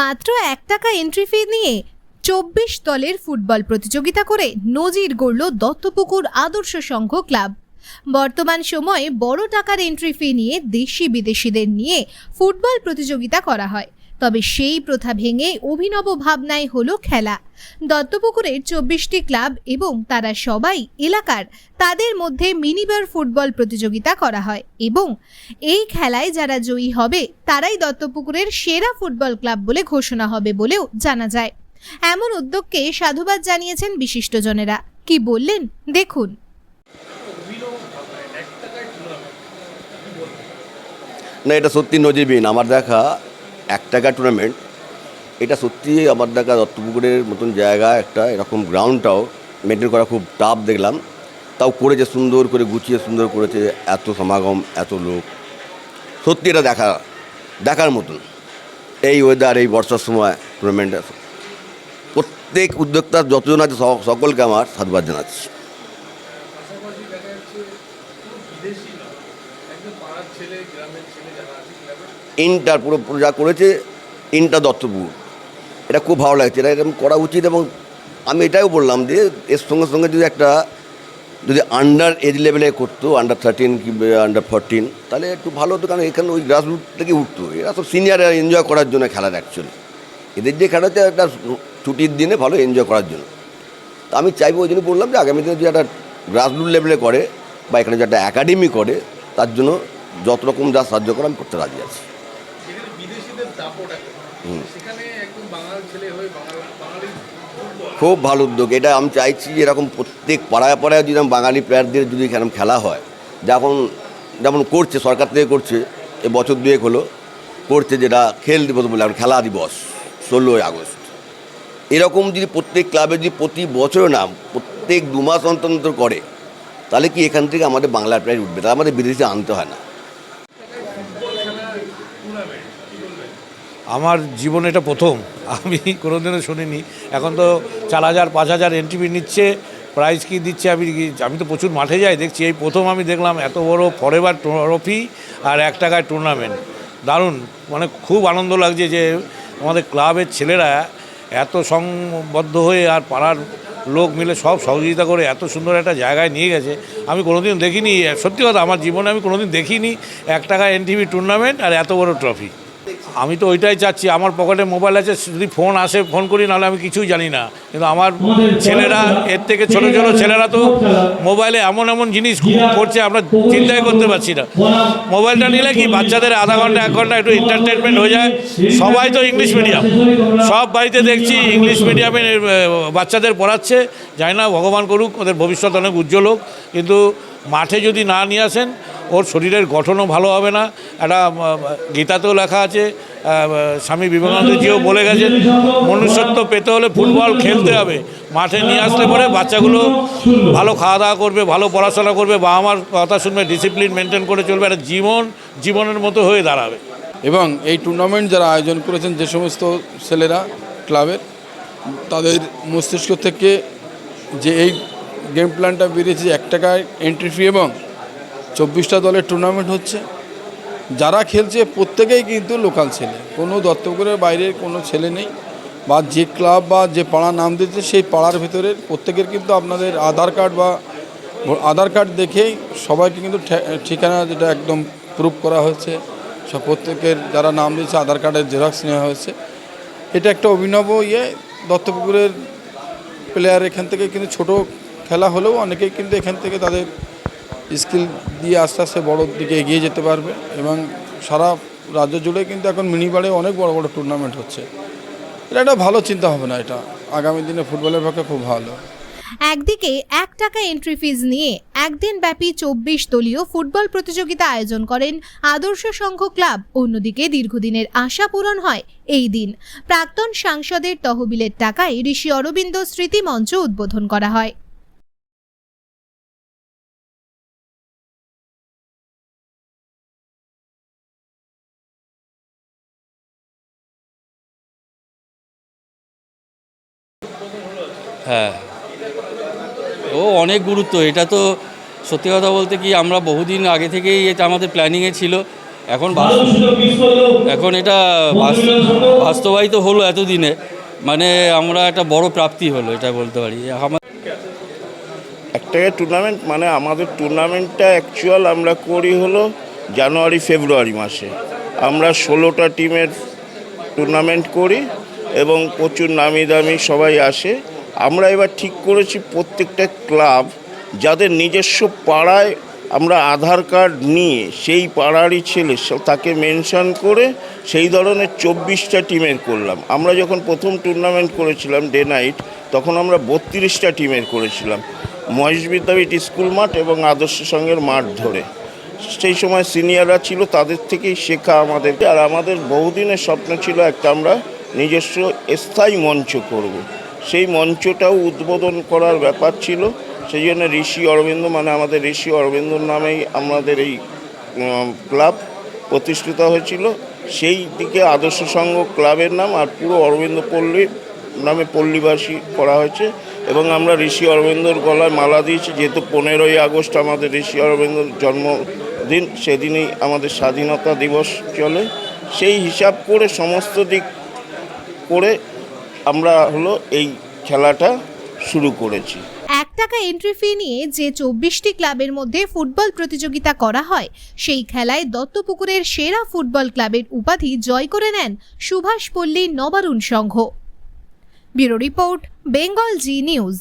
মাত্র এক টাকা এন্ট্রি ফি নিয়ে চব্বিশ দলের ফুটবল প্রতিযোগিতা করে নজির গড়ল দত্তপুকুর আদর্শ সংঘ ক্লাব। বর্তমান সময়ে বড় টাকার এন্ট্রি ফি নিয়ে দেশি বিদেশিদের নিয়ে ফুটবল প্রতিযোগিতা করা হয়। তবে সেই প্রথা ভেঙে অভিনব ভাবনায় হলো খেলা। দত্তপুকুরের চব্বিশটি ক্লাব এবং তারা সবাই এলাকার তাদের মধ্যে মিনিবার ফুটবল প্রতিযোগিতা করা হয় এবং এই খেলায় যারা জয়ী হবে, তারাই দত্তপুকুরের সেরা ফুটবল ক্লাব বলে ঘোষণা হবে বলেও জানা যায়। এমন উদ্যোগকে সাধুবাদ জানিয়েছেন বিশিষ্টজনেরা। কি বললেন? দেখুন। না, এটা সত্যি নজিরবিহীন। আমার দেখা এক টাকা টুর্নামেন্ট এটা সত্যি আমার দেখা দত্তপুকুরের মতন জায়গা, একটা এরকম গ্রাউন্ডটাও মেনটেন করা খুব টাফ দেখলাম। তাও করেছে সুন্দর করে, গুছিয়ে সুন্দর করেছে, এত সমাগম, এত লোক। সত্যি এটা দেখা, দেখার মতন। এই ওয়েদার এই বর্ষার সময় টুর্নামেন্টে প্রত্যেক উদ্যোক্তার যতজন আছে সকলকে আমার সাধুবাদ জানাচ্ছি। ছেলে গ্রামের ছেলে যারা আছে ক্লাবের ইনটার পুরো যা করেছে ইনটা দত্তপুর। এটা খুব ভালো লাগছে, এটা এরকম করা উচিত এবং আমি এটাও বললাম যে, এর সঙ্গে সঙ্গে যদি একটা যদি আন্ডার এজ লেভেলে করতো আন্ডার থার্টিন কি আন্ডার ফোরটিন তাহলে একটু ভালো হতো, কারণ এখানে ওই গ্রাসরুট থেকে উঠতো এরা সব সিনিয়র এনজয় করার জন্য খেলার অ্যাকচুয়ালি এদের যে খেলা হচ্ছে একটা ছুটির দিনে ভালো এনজয় করার জন্য। তা আমি চাইব, ওই জন্য বললাম যে আগামী দিনে যদি একটা গ্রাসরুট লেভেলে করে বা এখানে যে একটা একাডেমি করে, তার জন্য যত রকম যা সাহায্য করে, আমি করতে রাজি আছি। খুব ভালো উদ্যোগ। এটা আমি চাইছি যে এরকম প্রত্যেক পাড়ায় পাড়ায় যদি বাঙালি প্লেয়ারদের যদি এরকম খেলা হয় যখন যেমন করছে সরকার থেকে করছে এ বছর দুয়েক হলো করছে যেটা খেল দিবস বলে এখন খেলা দিবস ষোলোই আগস্ট। এরকম যদি প্রত্যেক ক্লাবে যদি প্রতি বছর না প্রত্যেক দু মাস অন্তর অন্তর করে তাহলে কি এখান থেকে আমাদের বাংলার প্রায় উঠবে? তাহলে আমাদের বিদেশে আনতে হয় না। আমার জীবনে এটা প্রথম। আমি কোনোদিনও শুনিনি। এখন তো চার হাজার, পাঁচ হাজার এন্ট্রি নিচ্ছে প্রাইজ কি দিচ্ছে, আমি আমি তো প্রচুর মাঠে যাই, দেখছি। এই প্রথম আমি দেখলাম এত বড় ফরেভার ট্রফি আর এক টাকায় টুর্নামেন্ট দারুণ। মানে খুব আনন্দ লাগছে যে আমাদের ক্লাবের ছেলেরা এত সংবদ্ধ হয়ে আর পাড়ার লোক মিলে সব সহযোগিতা করে এত সুন্দর একটা জায়গায় নিয়ে গেছে। আমি কোনোদিন দেখিনি। সত্যি কথা, আমার জীবনে আমি কোনোদিন দেখিনি। এক টাকা এনটিভি টুর্নামেন্ট আর এত বড় ট্রফি আমি তো ওইটাই চাচ্ছি আমার পকেটে মোবাইল আছে যদি ফোন আসে ফোন করি নাহলে আমি কিছুই জানি না। কিন্তু আমার ছেলেরা এর থেকে ছোট ছোট ছেলেরা তো মোবাইলে এমন এমন জিনিস করছে আমরা চিন্তাই করতে পারছি না। মোবাইলটা নিলে কি বাচ্চাদের আধা ঘণ্টা এক ঘণ্টা একটু এন্টারটেনমেন্ট হয়ে যায়? সবাই তো ইংলিশ মিডিয়াম সব বাড়িতে দেখছি ইংলিশ মিডিয়ামে বাচ্চাদের পড়াচ্ছে। জানি না ভগবান করুক ওদের ভবিষ্যৎ অনেক উজ্জ্বল হোক। কিন্তু মাঠে যদি না নিয়ে আসেন ওর শরীরের গঠনও ভালো হবে না। একটা গীতাতেও লেখা আছে স্বামী বিবেকানন্দজিও বলে গেছেন, মনুষ্যত্ব পেতে হলে ফুটবল খেলতে হবে। মাঠে নিয়ে আসলে পরে বাচ্চাগুলো ভালো খাওয়া দাওয়া করবে, ভালো পড়াশোনা করবে বা আমার কথা শুনবে ডিসিপ্লিন মেনটেন করে চলবে, একটা জীবন, জীবনের মতো হয়ে দাঁড়াবে। এবং এই টুর্নামেন্ট যারা আয়োজন করেছেন, যে সমস্ত ছেলেরা ক্লাবের, তাদের মস্তিষ্ক থেকে যে এই গেম প্ল্যানটা বেরিয়েছে, এক টাকায় এন্ট্রি ফি এবং চব্বিশটা দলের টুর্নামেন্ট হচ্ছে। যারা খেলছে প্রত্যেকেই কিন্তু লোকাল ছেলে। কোনো দত্তপুরের বাইরের কোনো ছেলে নেই। বা যে ক্লাব বা যে পাড়া নাম দিয়েছে, সেই পাড়ার ভেতরের প্রত্যেকের কিন্তু আপনাদের আধার কার্ড বা আধার কার্ড দেখেই সবাইকে কিন্তু ঠিকানা যেটা একদম প্রুফ করা হয়েছে। সব প্রত্যেকের যারা নাম দিয়েছে, আধার কার্ডের জেরক্স নেওয়া হয়েছে। এটা একটা অভিনব ইয়ে। দত্তপুকুরের প্লেয়ার এখান থেকে কিন্তু ছোট খেলা হলেও অনেকেই কিন্তু এখান থেকে তাদের স্কিল দিয়ে আস্তে আস্তে বড়োর দিকে এগিয়ে যেতে পারবে এবং সারা রাজ্য জুড়ে কিন্তু এখন মিনিবারে অনেক বড় বড় টুর্নামেন্ট হচ্ছে। এটা একটা ভালো চিন্তা হবে না এটা। আগামী দিনে ফুটবলের পক্ষে খুব ভালো। একদিকে এক টাকা এন্ট্রি ফিজ নিয়ে একদিন ব্যাপী চব্বিশ দলীয় ফুটবল প্রতিযোগিতা আয়োজন করেন আদর্শ সংঘ ক্লাব। অন্যদিকে দীর্ঘদিনের আশা পূরণ হয় এই দিন। প্রাক্তন সাংসদের তহবিলের টাকায় ঋষি অরবিন্দ স্মৃতি মঞ্চ উদ্বোধন করা হয়। হ্যাঁ। ও অনেক গুরুত্ব এটা তো সত্যি কথা বলতে কি আমরা বহুদিন আগে থেকেই এটা আমাদের প্ল্যানিংয়ে ছিল। এখন এখন এটা বাস্তবায়িত হলো এতদিনে। মানে আমরা একটা বড় প্রাপ্তি হলো এটা বলতে পারি। আমার একটা টুর্নামেন্ট মানে আমাদের টুর্নামেন্টটা অ্যাকচুয়াল আমরা করি হলো জানুয়ারি ফেব্রুয়ারি মাসে। আমরা ষোলোটা টিমের টুর্নামেন্ট করি। এবং প্রচুর নামি দামি সবাই আসে। আমরা এবার ঠিক করেছি প্রত্যেকটা ক্লাব যাদের নিজস্ব পাড়ায় আমরা আধার কার্ড নিয়ে সেই পাড়ারই ছেলে তাকে মেনশন করে সেই ধরনের চব্বিশটা টিমের করলাম। আমরা যখন প্রথম টুর্নামেন্ট করেছিলাম ডে নাইট তখন আমরা বত্রিশটা টিমের করেছিলাম। মহেশ বিদ্যাপীঠ স্কুল মাঠ এবং আদর্শ সঙ্গের মাঠ ধরে। সেই সময় সিনিয়ররা ছিল, তাদের থেকেই শেখা আমাদেরকে আর আমাদের বহুদিনের স্বপ্ন ছিল একটা আমরা নিজস্ব স্থায়ী মঞ্চ করব। সেই মঞ্চটাও উদ্বোধন করার ব্যাপার ছিল। সেই জন্য ঋষি অরবিন্দ মানে আমাদের ঋষি অরবিন্দর নামেই আমাদের এই ক্লাব প্রতিষ্ঠিত হয়েছিল। সেই দিকে আদর্শ সংঘ ক্লাবের নাম আর পুরো অরবিন্দ পল্লী নামে পল্লীবাসী করা হয়েছে। এবং আমরা ঋষি অরবিন্দর গলায় মালা দিয়েছি। যেহেতু পনেরোই আগস্ট আমাদের ঋষি অরবিন্দর জন্মদিন, সেদিনই আমাদের স্বাধীনতা দিবস চলে। সেই হিসাব করে সমস্ত দিক করে আমরা হলো এই খেলাটা শুরু করেছি। এক টাকা এন্ট্রি ফি নিয়ে যে চব্বিশটি ক্লাবের মধ্যে ফুটবল প্রতিযোগিতা করা হয়, সেই খেলায় দত্তপুকুরের সেরা ফুটবল ক্লাবের উপাধি জয় করে নেন Subhash Palli Nabarun Sangha. Bureau report, Bengal Zee News.